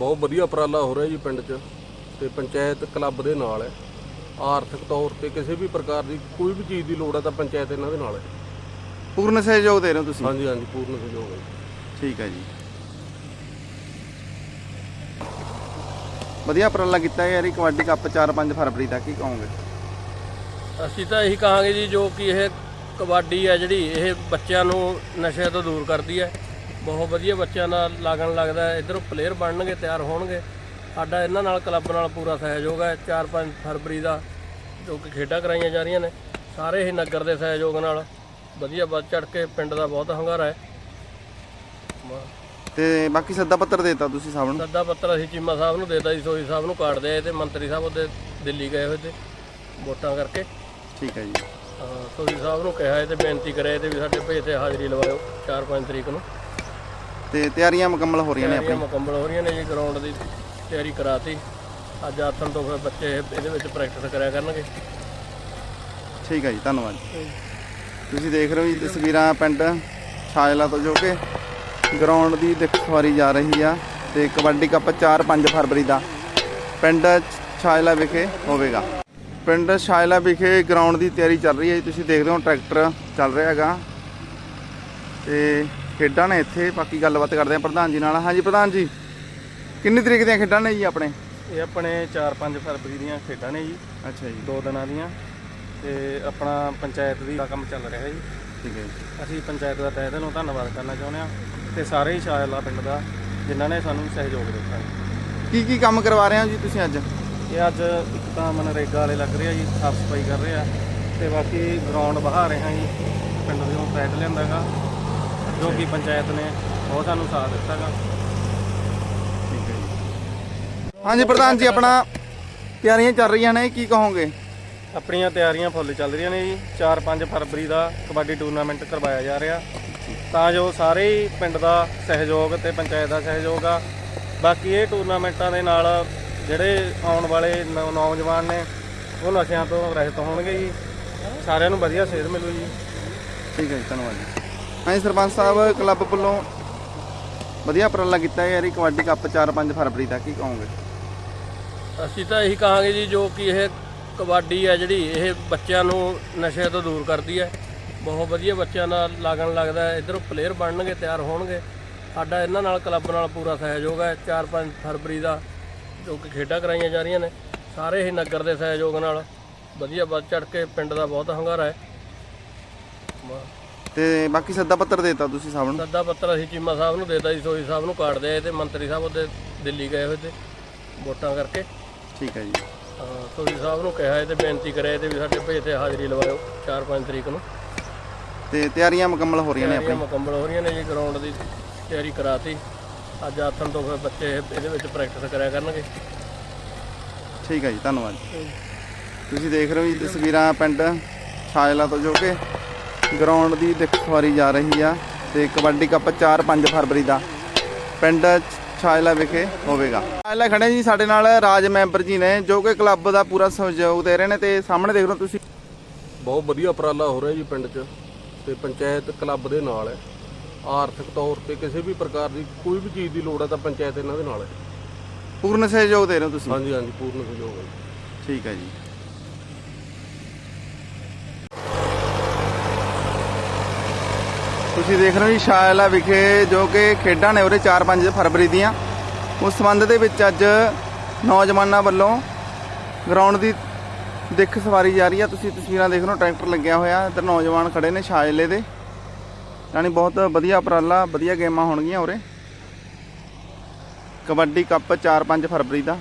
ਬਹੁਤ ਵਧੀਆ ਉਪਰਾਲਾ ਹੋ ਰਿਹਾ ਜੀ ਪਿੰਡ 'ਚ ਤੇ ਪੰਚਾਇਤ ਕਲੱਬ ਦੇ ਨਾਲ ਹੈ। ਆਰਥਿਕ ਤੌਰ ਤੇ ਕਿਸੇ ਵੀ ਪ੍ਰਕਾਰ ਦੀ ਕੋਈ ਵੀ ਚੀਜ਼ ਦੀ ਲੋੜ ਹੈ ਤਾਂ ਪੰਚਾਇਤ ਇਹਨਾਂ ਦੇ ਨਾਲ ਹੈ। ਪੂਰਨ ਸਹਿਯੋਗ ਦੇ ਰਹੇ ਹੋ ਤੁਸੀਂ? ਹਾਂਜੀ ਹਾਂਜੀ ਪੂਰਨ ਸਹਿਯੋਗ ਹੈ। ਠੀਕ ਹੈ ਜੀ। ਵਧੀਆ ਉਪਰਾਲਾ ਕੀਤਾ ਯਾਰ ਇਹ ਕਬੱਡੀ ਕੱਪ 4-5 ਫਰਵਰੀ ਤੱਕ ਕੀ ਕਹੋਗੇ? ਅਸੀਂ ਤਾਂ ਇਹੀ ਕਹਾਂਗੇ ਜੀ ਜੋ ਕਿ ਇਹ ਕਬੱਡੀ ਹੈ ਜਿਹੜੀ ਇਹ ਬੱਚਿਆਂ ਨੂੰ ਨਸ਼ੇ ਤੋਂ ਦੂਰ ਕਰਦੀ ਹੈ। ਬਹੁਤ ਵਧੀਆ ਬੱਚਿਆਂ ਦਾ ਲਾਗਣ ਲੱਗਦਾ ਇਧਰੋਂ ਪਲੇਅਰ ਬਣਨਗੇ ਤਿਆਰ ਹੋਣਗੇ। ਸਾਡਾ ਇਹਨਾਂ ਨਾਲ ਕਲੱਬ ਨਾਲ ਪੂਰਾ ਸਹਿਯੋਗ ਹੈ। 4-5 ਫਰਵਰੀ ਦਾ ਜੋ ਕਿ ਖੇਡਾਂ ਕਰਾਈਆਂ ਜਾ ਰਹੀਆਂ ਨੇ ਸਾਰੇ ਹੀ ਨਗਰ ਦੇ ਸਹਿਯੋਗ ਨਾਲ ਵਧੀਆ ਵੱਧ ਚੜ ਕੇ ਪਿੰਡ ਦਾ ਬਹੁਤ ਹੰਗਾਰਾ ਹੈ। ਤੇ ਬਾਕੀ ਸੱਦਾ ਪੱਤਰ ਦੇਤਾ ਤੁਸੀਂ ਸਭ ਨੂੰ? ਸੱਦਾ ਪੱਤਰ ਅਸੀਂ ਚੀਮਾ ਸਾਹਿਬ ਨੂੰ ਦੇਤਾ ਜੀ ਸੋਈ ਸਾਹਿਬ ਨੂੰ ਕਾਟਦੇ ਆਏ ਤੇ ਮੰਤਰੀ ਸਾਹਿਬ ਉਹਦੇ ਦਿੱਲੀ ਗਏ ਹੋਏ ਤੇ ਵੋਟਾਂ ਕਰਕੇ। ਠੀਕ ਹੈ ਜੀ। ਸੋਈ ਸਾਹਿਬ ਨੂੰ ਕਿਹਾ ਹੈ ਤੇ ਬੇਨਤੀ ਕਰਿਆ ਤੇ ਵੀ ਸਾਡੇ ਭੇਜ ਤੇ ਹਾਜ਼ਰੀ ਲਵਾਇਓ 4-5 ਤਰੀਕ ਨੂੰ। ਤੇ ਤਿਆਰੀਆਂ ਮੁਕੰਮਲ ਹੋ ਰਹੀਆਂ ਨੇ ਤਿਆਰੀਆਂ ਆਪਣੀ। ਮੁਕੰਮਲ ਹੋ ਰਹੀਆਂ ਨੇ ਜੀ ਗਰਾਊਂਡ ਦੀ ਤਿਆਰੀ ਕਰਾਤੀ। ਅੱਜ ਆਥਣ ਤੋਂ ਫਿਰ ਬੱਚੇ ਇਹਦੇ ਵਿੱਚ ਪ੍ਰੈਕਟਿਸ ਕਰਿਆ ਕਰਨਗੇ। ਠੀਕ ਹੈ ਜੀ ਧੰਨਵਾਦ ਤੁਸੀਂ ਦੇਖ ਰਹੇ ਹੋ ਜੀ ਤਸਵੀਰਾਂ ਪਿੰਡ ਛਾਜਲਾ ਤੋਂ ਜੋ ਕਿ ਗਰਾਊਂਡ ਦੀ ਦਿੱਖ ਸਵਾਰੀ ਜਾ ਰਹੀ ਆ ਤੇ ਕਬੱਡੀ ਕੱਪ 4-5 ਫਰਵਰੀ ਦਾ ਪਿੰਡ ਛਾਜਲਾ ਵਿਖੇ ਹੋਵੇਗਾ। ਪਿੰਡ ਛਾਜਲਾ ਵਿਖੇ ਗਰਾਊਂਡ ਦੀ ਤਿਆਰੀ ਚੱਲ ਰਹੀ ਹੈ ਜੀ। ਤੁਸੀਂ ਦੇਖ ਰਹੇ ਹੋ ਟਰੈਕਟਰ ਚੱਲ ਰਿਹਾ ਹੈਗਾ। ਤੇ ਖੇਡਾਂ ਨੇ ਇੱਥੇ ਬਾਕੀ ਗੱਲਬਾਤ ਕਰਦੇ ਆ ਪ੍ਰਧਾਨ ਜੀ ਨਾਲ। ਹਾਂਜੀ ਪ੍ਰਧਾਨ ਜੀ ਕਿੰਨੀ ਤਰੀਕ ਦੀਆਂ ਖੇਡਾਂ ਨੇ ਜੀ ਆਪਣੇ? ਇਹ ਆਪਣੇ 4-5 ਫਰਵਰੀ ਦੀਆਂ ਖੇਡਾਂ ਨੇ ਜੀ। ਅੱਛਾ ਜੀ। ਦੋ ਦਿਨਾਂ ਦੀਆਂ। ਤੇ ਆਪਣਾ ਪੰਚਾਇਤ ਦੀ ਕੰਮ ਚੱਲ ਰਿਹਾ ਜੀ। ਠੀਕ ਹੈ ਅਸੀਂ ਪੰਚਾਇਤ ਦਾ ਤਹਿ ਦਿਲੋਂ ਧੰਨਵਾਦ ਕਰਨਾ ਚਾਹੁੰਦੇ ਹਾਂ ਤੇ ਸਾਰੇ ਹੀ ਸ਼ਾਇਲਾ ਪਿੰਡ ਦਾ ਜਿਨ੍ਹਾਂ ਨੇ ਸਾਨੂੰ ਸਹਿਯੋਗ ਦਿੱਤਾ। ਕੀ ਕੀ ਕੰਮ ਕਰਵਾ ਰਹੇ ਹੋ ਜੀ ਤੁਸੀਂ ਅੱਜ? ਇਹ ਅੱਜ ਇੱਕ ਤਾਂ ਮਨਰੇਗਾ ਵਾਲੇ ਲੱਗ ਰਹੇ ਆ ਜੀ ਸਾਫ਼ ਸਫ਼ਾਈ ਕਰ ਰਹੇ। ਆ ਤੇ ਬਾਕੀ ਗਰਾਊਂਡ ਬਹਾ ਰਹੇ ਹਾਂ ਜੀ ਪਿੰਡ ਦੇ ਉਹ ਟਰੈਕ ਲਿਆਂਦਾਗਾ ਜੋ ਕਿ ਪੰਚਾਇਤ ਨੇ ਬਹੁਤ ਸਾਨੂੰ ਸਾਥ ਦਿੱਤਾਗਾ। ਠੀਕ ਹੈ ਜੀ ਹਾਂਜੀ ਪ੍ਰਧਾਨ ਜੀ ਆਪਣਾ ਤਿਆਰੀਆਂ ਚੱਲ ਰਹੀਆਂ ਨੇ ਕੀ ਕਹੋਗੇ? ਆਪਣੀਆਂ ਤਿਆਰੀਆਂ ਫੁੱਲ ਚੱਲ ਰਹੀਆਂ ਨੇ ਜੀ। 4-5 ਫਰਵਰੀ ਦਾ ਕਬੱਡੀ ਟੂਰਨਾਮੈਂਟ ਕਰਵਾਇਆ ਜਾ ਰਿਹਾ। ਤਾਂ ਜੋ ਸਾਰੇ ਹੀ ਪਿੰਡ ਦਾ ਸਹਿਯੋਗ ਤੇ ਪੰਚਾਇਤ ਦਾ ਸਹਿਯੋਗ ਆ। ਬਾਕੀ ਇਹ ਟੂਰਨਾਮੈਂਟਾਂ ਦੇ ਨਾਲ ਜਿਹੜੇ ਆਉਣ ਵਾਲੇ ਨੌਜਵਾਨ ਨੇ ਉਹ ਨਸ਼ਿਆਂ ਤੋਂ ਰਹਿਤ ਹੋਣਗੇ ਜੀ। ਸਾਰਿਆਂ ਨੂੰ ਵਧੀਆ ਸੇਧ ਮਿਲੂ ਜੀ। ਠੀਕ ਹੈ ਜੀ ਧੰਨਵਾਦ ਜੀ। ਹਾਂਜੀ ਸਰਪੰਚ ਸਾਹਿਬ ਕਲੱਬ ਵੱਲੋਂ ਵਧੀਆ ਉਪਰਾਲਾ ਕੀਤਾ ਯਾਰ ਇਹ ਕਬੱਡੀ ਕੱਪ 4-5 ਫਰਵਰੀ ਤੱਕ ਹੀ ਕਹੋਗੇ? ਅਸੀਂ ਤਾਂ ਇਹੀ ਕਹਾਂਗੇ ਜੀ, ਜੋ ਕਿ ਇਹ ਕਬੱਡੀ ਹੈ ਜਿਹੜੀ, ਇਹ ਬੱਚਿਆਂ ਨੂੰ ਨਸ਼ੇ ਤੋਂ ਦੂਰ ਕਰਦੀ ਹੈ ਬਹੁਤ ਵਧੀਆ ਬੱਚਿਆਂ ਦਾ ਲਾਗਣ ਲੱਗਦਾ ਹੈ, ਇਧਰੋਂ ਪਲੇਅਰ ਬਣਨਗੇ, ਤਿਆਰ ਹੋਣਗੇ। ਸਾਡਾ ਇਹਨਾਂ ਨਾਲ ਕਲੱਬ ਨਾਲ ਪੂਰਾ ਸਹਿਯੋਗ ਹੈ 4-5 ਫਰਵਰੀ ਦਾ ਜੋ ਕਿ ਖੇਡਾਂ ਕਰਾਈਆਂ ਜਾ ਰਹੀਆਂ ਨੇ, ਸਾਰੇ ਹੀ ਨਗਰ ਦੇ ਸਹਿਯੋਗ ਨਾਲ ਵਧੀਆ ਵੱਧ ਚੜ ਕੇ ਪਿੰਡ ਦਾ ਬਹੁਤ ਹੰਗਾਰਾ ਹੈ। ਤੇ ਬਾਕੀ ਸੱਦਾ ਪੱਤਰ ਦੇਤਾ ਤੁਸੀਂ ਸਭ ਨੂੰ? ਸੱਦਾ ਪੱਤਰ ਅਸੀਂ ਚੀਮਾ ਸਾਹਿਬ ਨੂੰ ਦੇਤਾ ਜੀ ਸੋਈ ਸਾਹਿਬ ਨੂੰ ਕਾਟਦੇ ਆਏ ਤੇ ਮੰਤਰੀ ਸਾਹਿਬ ਉਹਦੇ ਦਿੱਲੀ ਗਏ ਹੋਏ ਤੇ ਵੋਟਾਂ ਕਰਕੇ। ਠੀਕ ਹੈ ਜੀ। ਹਾਂ, ਸੋਈ ਸਾਹਿਬ ਨੂੰ ਕਿਹਾ ਹੈ ਤੇ ਬੇਨਤੀ ਕਰਿਆ ਤੇ ਵੀ ਸਾਡੇ ਤੇ ਹਾਜ਼ਰੀ ਲਵਾਇਓ 4-5 ਤਰੀਕ ਨੂੰ। ਤੇ ਤਿਆਰੀਆਂ ਮੁਕੰਮਲ ਹੋ ਰਹੀਆਂ ਨੇ ਤਿਆਰੀਆਂ ਆਪਣੀ ਮੁਕੰਮਲ ਹੋ ਰਹੀਆਂ ਨੇ ਜੀ ਗਰਾਊਂਡ ਦੀ ਤਿਆਰੀ ਕਰਾਤੀ। ਅੱਜ ਆਥਣ ਤੋਂ ਫਿਰ ਬੱਚੇ ਇਹਦੇ ਵਿੱਚ ਪ੍ਰੈਕਟਿਸ ਕਰਿਆ ਕਰਨਗੇ। ਠੀਕ ਹੈ ਜੀ ਧੰਨਵਾਦ ਤੁਸੀਂ ਦੇਖ ਰਹੇ ਹੋ ਜੀ ਤਸਵੀਰਾਂ ਪਿੰਡ ਛਾਜਲਾ ਤੋਂ ਜੋ ਕਿ ਗਰਾਊਂਡ ਦੀ ਦਿੱਖ ਸਵਾਰੀ ਜਾ ਰਹੀ ਆ ਤੇ ਕਬੱਡੀ ਕੱਪ 4-5 ਫਰਵਰੀ ਦਾ। ਪਿੰਡ ਛਾਜਲਾ ਵਿਖੇ ਹੋਵੇਗਾ। ਛਾਜਲਾ ਖੜੇ ਜੀ ਸਾਡੇ ਨਾਲ ਰਾਜ ਮੈਂਬਰ ਜੀ ਨੇ ਜੋ ਕਿ ਕਲੱਬ ਦਾ ਪੂਰਾ ਸਹਿਯੋਗ ਦੇ ਰਹੇ ਨੇ ਤੇ ਸਾਹਮਣੇ ਦੇਖ ਰਹੇ ਹੋ ਤੁਸੀਂ। ਬਹੁਤ ਵਧੀਆ ਉਪਰਾਲਾ ਹੋ ਰਿਹਾ ਜੀ ਪਿੰਡ 'ਚ ਤੇ ਪੰਚਾਇਤ ਕਲੱਬ ਦੇ ਨਾਲ ਹੈ। ਆਰਥਿਕ ਤੌਰ ਤੇ ਕਿਸੇ ਵੀ ਪ੍ਰਕਾਰ ਦੀ ਕੋਈ ਵੀ ਚੀਜ਼ ਦੀ ਲੋੜ ਹੈ ਤਾਂ ਪੰਚਾਇਤ ਇਹਨਾਂ ਦੇ ਨਾਲ ਹੈ। ਪੂਰਨ ਸਹਿਯੋਗ ਦੇ ਰਹੇ ਹੋ ਤੁਸੀਂ। ਹਾਂਜੀ ਹਾਂਜੀ ਪੂਰਨ ਸਹਿਯੋਗ ਹੈ। ਠੀਕ ਹੈ ਜੀ। ਤੁਸੀਂ ਦੇਖ ਰਹੇ ਹੋ ਜੀ ਸ਼ਾਇਲਾ ਵਿਖੇ ਜੋ ਕਿ ਖੇਡਾਂ ਨੇ ਉਰੇ 4-5 ਫਰਵਰੀ ਦੀਆਂ। ਉਸ ਸੰਬੰਧ ਦੇ ਵਿੱਚ ਅੱਜ ਨੌਜਵਾਨਾਂ ਵੱਲੋਂ ਗਰਾਊਂਡ ਦੀ ਦਿੱਖ ਸਵਾਰੀ ਜਾ ਰਹੀ ਆ। ਤੁਸੀਂ ਤਸਵੀਰਾਂ ਦੇਖ ਰਹੇ ਹੋ, ਟਰੈਕਟਰ ਲੱਗਿਆ ਹੋਇਆ, ਇੱਧਰ ਨੌਜਵਾਨ ਖੜੇ ਨੇ ਸ਼ਾਇਲੇ ਦੇ। ਯਾਨੀ ਬਹੁਤ ਵਧੀਆ ਉਪਰਾਲਾ, ਵਧੀਆ ਗੇਮਾਂ ਹੋਣਗੀਆਂ ਉਰੇ। ਕਬੱਡੀ ਕੱਪ 4-5 ਫਰਵਰੀ ਦਾ।